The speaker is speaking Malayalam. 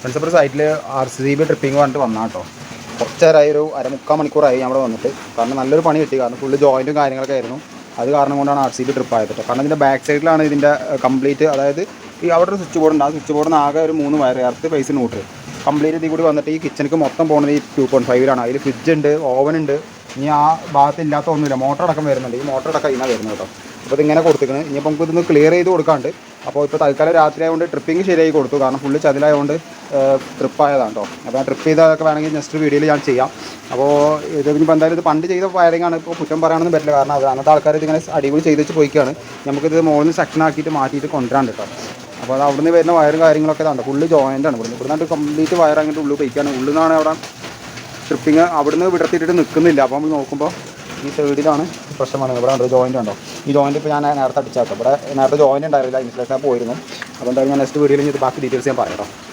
പ്രിൻസിപ്പൽ സൈറ്റിൽ R C C B tripping പറഞ്ഞിട്ട് വന്നാൽ കേട്ടോ കുറച്ച് നേരമായി ഒരു അരമുക്കാൽ മണിക്കൂറായി അവിടെ വന്നിട്ട്. കാരണം നല്ലൊരു പണി കിട്ടി. കാരണം ഫുള്ള് ജോയിന്റും കാര്യങ്ങളൊക്കെ ആയിരുന്നു. അത് കാരണം കൊണ്ടാണ് ആർ സി ബി ട്രിപ്പ് ആയത് കാരണം ഇതിന്റെ ബാക്ക് സൈഡിലാണ് ഇതിന്റെ കംപ്ലീറ്റ് അതായത് ഈ അവിടെ ഒരു സ്വിച്ച് ബോർഡ് ഉണ്ട്. ആ സ്വിച്ച് ബോർഡിന് ആകെ ഒരു മൂന്ന് wire earth phase neutral complete ഇതിൽ കൂടി വന്നിട്ട് ഈ കിച്ചണിക്ക് മൊത്തം പോകുന്നത് ഈ ടു പോയിന്റ് ഫൈവിലാണ് അതിൽ ഫ്രിഡ്ജ് ഉണ്ട് ഓവൻ ഉണ്ട്. ഇനി ആ ഭാഗത്ത് ഇല്ലാത്ത ഒന്നുമില്ല. മോട്ടർ അടക്കം വരുന്നുണ്ട്. ഈ മോട്ടർ അടക്കം ഇതിനാണ് വരുന്നത് കേട്ടോ അപ്പോൾ ഇതിങ്ങനെ കൊടുത്തിരിക്കുന്നത് ഇനിയിപ്പോൾ നമുക്ക് ഇതൊന്ന് ക്ലിയർ ചെയ്ത് കൊടുക്കാണ്ട് അപ്പോൾ ഇപ്പോൾ തൽക്കാലം രാത്രി ആയതുകൊണ്ട് ട്രിപ്പിംഗ് ശരിയായി കൊടുത്തു. കാരണം ഫുള്ള് ചതിലായതുകൊണ്ട് ട്രിപ്പ് ആയതാണ് കേട്ടോ അപ്പോൾ ആ ട്രിപ്പ് ചെയ്തതൊക്കെ വേണമെങ്കിൽ നെക്സ്റ്റ് വീഡിയോയിൽ ഞാൻ ചെയ്യാം. അപ്പോൾ ഇത് ഇനിയിപ്പോൾ എന്തായാലും ഇത് പണ്ട് ചെയ്ത വയറിങ്ങാണ് ഇപ്പോൾ കുറ്റം പറയാനൊന്നും പറ്റില്ല. കാരണം അത് അന്നത്തെ ആൾക്കാർ ഇതിങ്ങനെ അടിപൊളി ചെയ്ത് വെച്ച് പോയിക്കാണ്. നമുക്കിത് മുകളിൽ സെക്ഷൻ ആക്കിയിട്ട് മാറ്റിയിട്ട് കൊണ്ടുവരാൻ കേട്ടോ അപ്പോൾ അത് അവിടുന്ന് വരുന്ന വയറും കാര്യങ്ങളൊക്കെ ഇതാണ് ഫുള്ള് ആണ്. ഇവിടുന്ന് ഇവിടുന്ന് കംപ്ലീറ്റ് വയർ അങ്ങോട്ട് ഉള്ളിൽ പോയിക്കാണ്. ഉള്ളിൽ നിന്നാണ് അവിടെ ട്രിപ്പിങ് അവിടുന്ന് വിടർത്തിയിട്ട് നിൽക്കുന്നില്ല അപ്പോൾ നമ്മൾ നോക്കുമ്പോൾ ഈ സൈഡിലാണ് പ്രശ്നം വന്നത്. ഇവിടെ ഉണ്ട് ജോയിന്റ് ഉണ്ടോ ഈ ജോയിന്റ് ഇപ്പോൾ ഞാൻ നേരത്തെ അടിച്ചാട്ടോ ഇവിടെ നേരത്തെ ജോയിന്റ് ഉണ്ടായിരുന്നില്ല ഇൻസുലേഷൻ പോയിരുന്നു. അപ്പോൾ എന്തായാലും ഞാൻ നെക്സ്റ്റ് വീഡിയോയിൽ ഇത് ബാക്കി ഡീറ്റെയിൽസ് ഞാൻ പറയാം